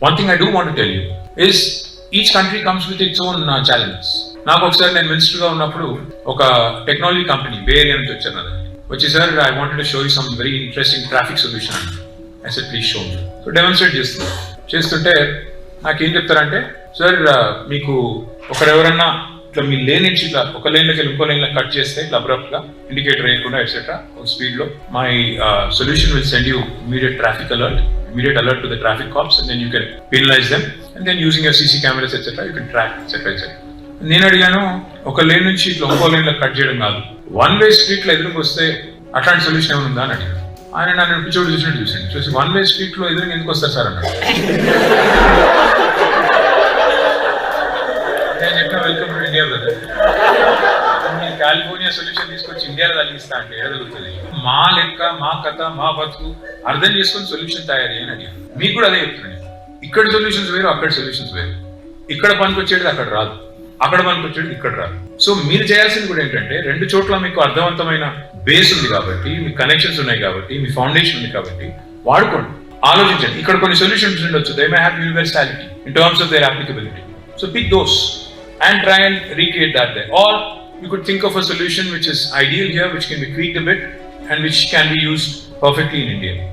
One thing I do want tell you is each country comes with its own challenges నాకు ఒకసారి నేను మినిస్టర్గా ఉన్నప్పుడు ఒక టెక్నాలజీ కంపెనీ వేరియా నుంచి వచ్చాను అది వచ్చి sir I wanted show you some very interesting traffic solution I said please show so demonstrate చేస్తున్నా. చేస్తుంటే నాకేం చెప్తారంటే సార్ uh, మీకు ఒకరు ఎవరన్నా ఇట్లా మీ లేన్ నుంచి ఇట్లా ఒక లేన్ వెళ్ళి ఇంకో లైన్లో కట్ చేస్తే ఇట్లా గా ఇండికేటర్ వేయకుండా ఎట్సెట్రా స్పీడ్లో my solution will send you immediate traffic alert immediate alert to the traffic cops and then you can penalize them. And then using your CC cameras etc you can track etc etc నేను అడిగాను ఒక lane నుంచి ఇట్లా ఒక్కో లేన్లో cut చేయడం కాదు. One way స్ట్రీట్లో ఎదురుకు వస్తే అట్లాంటి సొల్యూషన్ ఏమైనా ఉందా అని అడిగాను. ఆయన నన్ను పిచ్చోడు చూసినట్టు చూసాను చూసి వన్ వే స్ట్రీట్లో ఎదురుగా ఎందుకు వస్తారు సార్ అన్నాడు. నేను చెప్పిన వెల్కమ్ టు ఇండియా బ్రదర్ నేను కాలిఫోర్నియా సొల్యూషన్ తీసుకొచ్చి ఇండియాలో తగ్గిస్తా అంటే ఎడగలుగుతుంది మా లెక్క మా కథ మా బతుకు అర్థం చేసుకొని సొల్యూషన్ తయారు చేయని అడిగాను మీకు కూడా అదే చెప్తున్నాను ఇక్కడ సొల్యూషన్స్ వేరు అక్కడ సొల్యూషన్స్ వేరు. ఇక్కడ పనికొచ్చేది అక్కడ రాదు. అక్కడ పనికొచ్చేది ఇక్కడ రాదు. సో మీరు చేయాల్సింది కూడా ఏంటంటే రెండు చోట్ల మీకు అర్థవంతమైన బేస్ ఉంది కాబట్టి మీ కనెక్షన్స్ ఉన్నాయి కాబట్టి మీ ఫౌండేషన్ ఉంది కాబట్టి వాడుకోండి. ఆలోచించండి. ఇక్కడ కొన్ని సొల్యూషన్స్ ఉండొచ్చు. They may have universality in terms of their applicability so pick those and try and recreate that they all you could think of a solution which is ideal here, which can be tweaked a bit and which can be used perfectly in India.